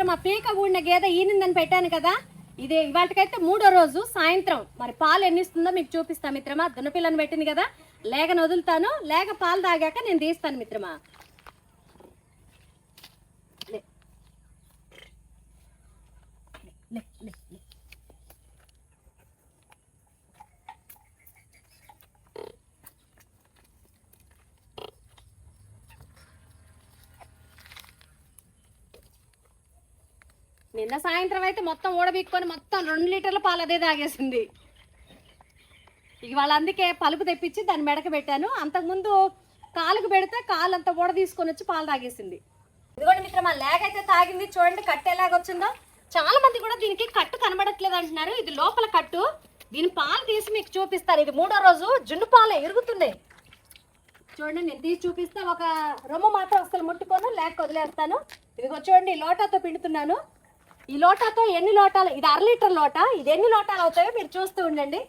మిత్రమా పీక ఊడిన గేదె ఈనిందని పెట్టాను కదా. ఇది ఇవాటికైతే మూడో రోజు సాయంత్రం. మరి పాలు ఎన్ని ఇస్తుందో మీకు చూపిస్తా మిత్రమా. దున్నపిల్లని పెట్టింది కదా. లేగను వదులుతాను. లేక పాలు తాగాక నేను తీస్తాను మిత్రమా. నిన్న సాయంత్రం అయితే మొత్తం ఊడబీక్కొని మొత్తం రెండు లీటర్ల పాలు అదే తాగేసింది. ఇక వాళ్ళ అందుకే పలుపు తెప్పించి దాన్ని మెడక పెట్టాను. అంతకుముందు కాలుకు పెడితే కాలు అంతా ఊడ తీసుకొని వచ్చి పాలు తాగేసింది. ఇదిగోండి మిత్రమా లేగ అయితే తాగింది. చూడండి కట్టు ఎలాగ వచ్చిందో. చాలా మంది కూడా దీనికి కట్టు కనబడట్లేదు అంటున్నారు. ఇది లోపల కట్టు. దీని పాలు తీసి మీకు చూపిస్తాను ఇది మూడో రోజు జున్ను పాలు ఎరుగుతున్నాయి చూడండి నేను తీసి చూపిస్తే. ఒక రొమ్ము మాత్రం అసలు ముట్టుకోను లేక వదిలేస్తాను. ఇదిగో చూడండి లోటాతో పిండుతున్నాను. ఈ లోటాతో ఎన్ని లోటాలు? ఇది అర లీటర్ లోట? ఇది ఎన్ని లోటాలు అవుతాయో మీరు చూస్తూ ఉండండి.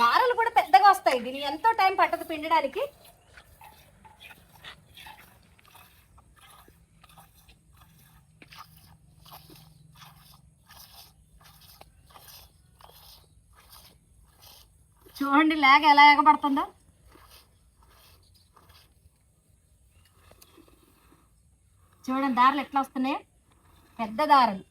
దారాలు కూడా పెద్దగా వస్తాయి. దీని ఎంతో టైం పట్టదు పిండడానికి. చూడండి లేగ ఎలా ఎగబడుతుందో. చూడండి దారులు ఎట్లా వస్తున్నాయి? పెద్ద దారలు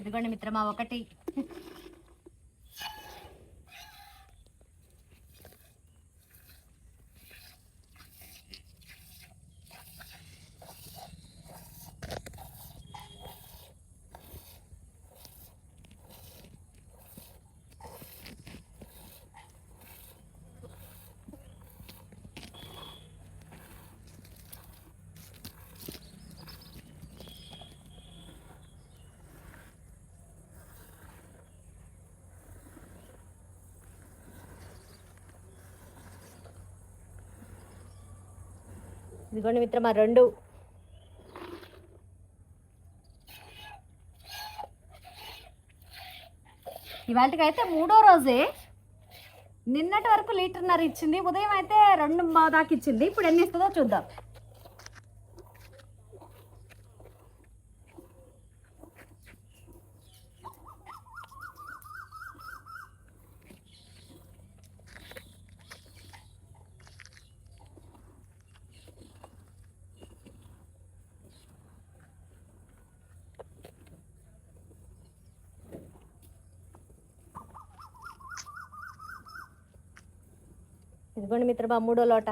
ఇదిగోండి మిత్రమా ఒకటి. ఇదిగోండి మిత్రమా రెండు. ఇవాళకి మూడో రోజే. నిన్నటి వరకు లీటర్న్నర ఇచ్చింది ఉదయం అయితే రెండు మా దాకా ఇచ్చింది. ఇప్పుడు ఎన్ని ఇస్తుందో చూద్దాం. ఇదిగోండి మిత్రబా మూడో లోట.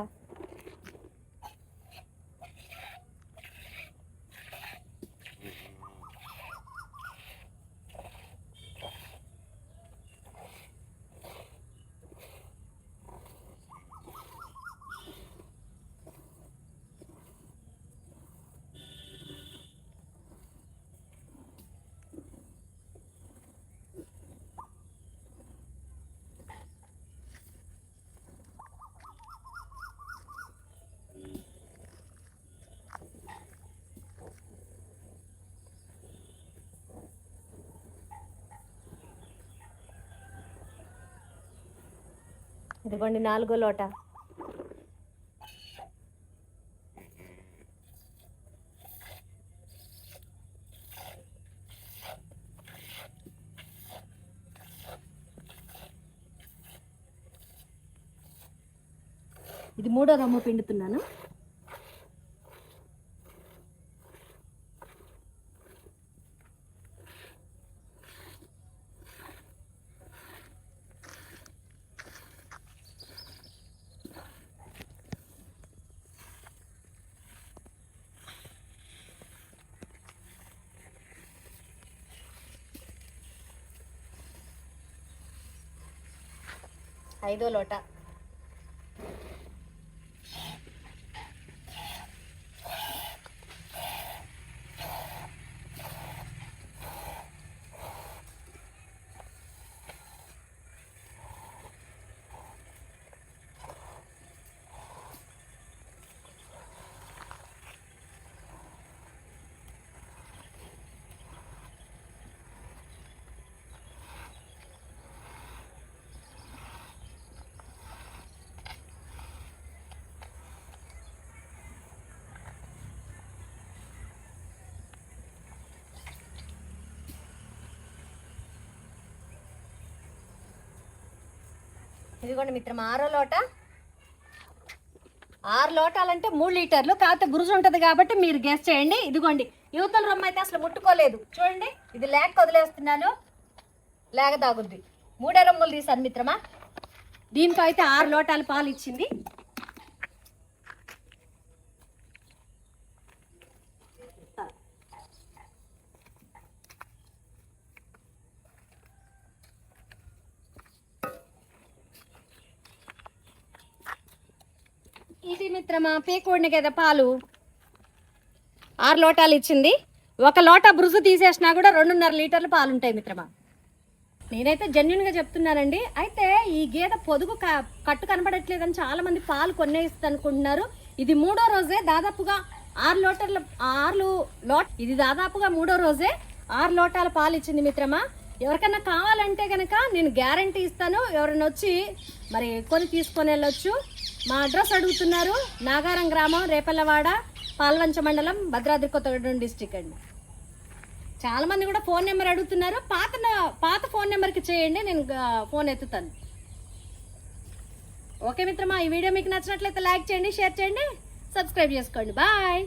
ఇదిగోండి నాలుగో లోట. ఇది మూడో రమ్మ పిండుతున్నాను. ఐదో లోట. ఇదిగోండి మిత్రం ఆరో లోట. ఆరు లోటాలంటే మూడు లీటర్లు కాకపోతే గురుజు ఉంటుంది కాబట్టి మీరు గెస్ చేయండి. ఇదిగోండి యువతల రొమ్మ అయితే అసలు ముట్టుకోలేదు. చూడండి ఇది లేక వదిలేస్తున్నాను. లేక తాగుద్ది. మూడే రొమ్ములు తీసాను మిత్రమా. దీంతో అయితే ఆరు లోటాలు పాలు ఇచ్చింది. ఇది మిత్రమా పేకోడిని కదా పాలు. ఆరు లోటాలు ఇచ్చింది. ఒక లోటా బ్రుజు తీసేసినా కూడా రెండున్నర లీటర్లు పాలు ఉంటాయి మిత్రమా. నేనైతే జెన్యున్గా చెప్తున్నానండి. అయితే ఈ గేదె పొదుగు క- కట్టు కనబడట్లేదని చాలా మంది పాలు కొనేస్తుంది అనుకుంటున్నారు ఇది మూడో రోజే దాదాపుగా ఆరు లోటర్ల ఆరు లోట్ ఇది దాదాపుగా మూడో రోజే ఆరు లోటాల పాలు ఇచ్చింది మిత్రమా. ఎవరికైనా కావాలంటే కనుక నేను గ్యారంటీ ఇస్తాను. ఎవరైనా వచ్చి మరి కొని తీసుకొని వెళ్ళొచ్చు. మా అడ్రస్ అడుగుతున్నారు నాగారం గ్రామం రేపల్లవాడ పాల్వంచ మండలం భద్రాద్రి కొత్తగూడెం డిస్టిక్ అండి. చాలామంది కూడా ఫోన్ నెంబర్ అడుగుతున్నారు. పాత న- పాత ఫోన్ నెంబర్కి చేయండి నేను ఫోన్ ఎత్తుతాను. ఓకే మిత్రమా ఈ వీడియో మీకు నచ్చినట్లయితే లైక్ చేయండి షేర్ చేయండి సబ్స్క్రైబ్ చేసుకోండి. బాయ్!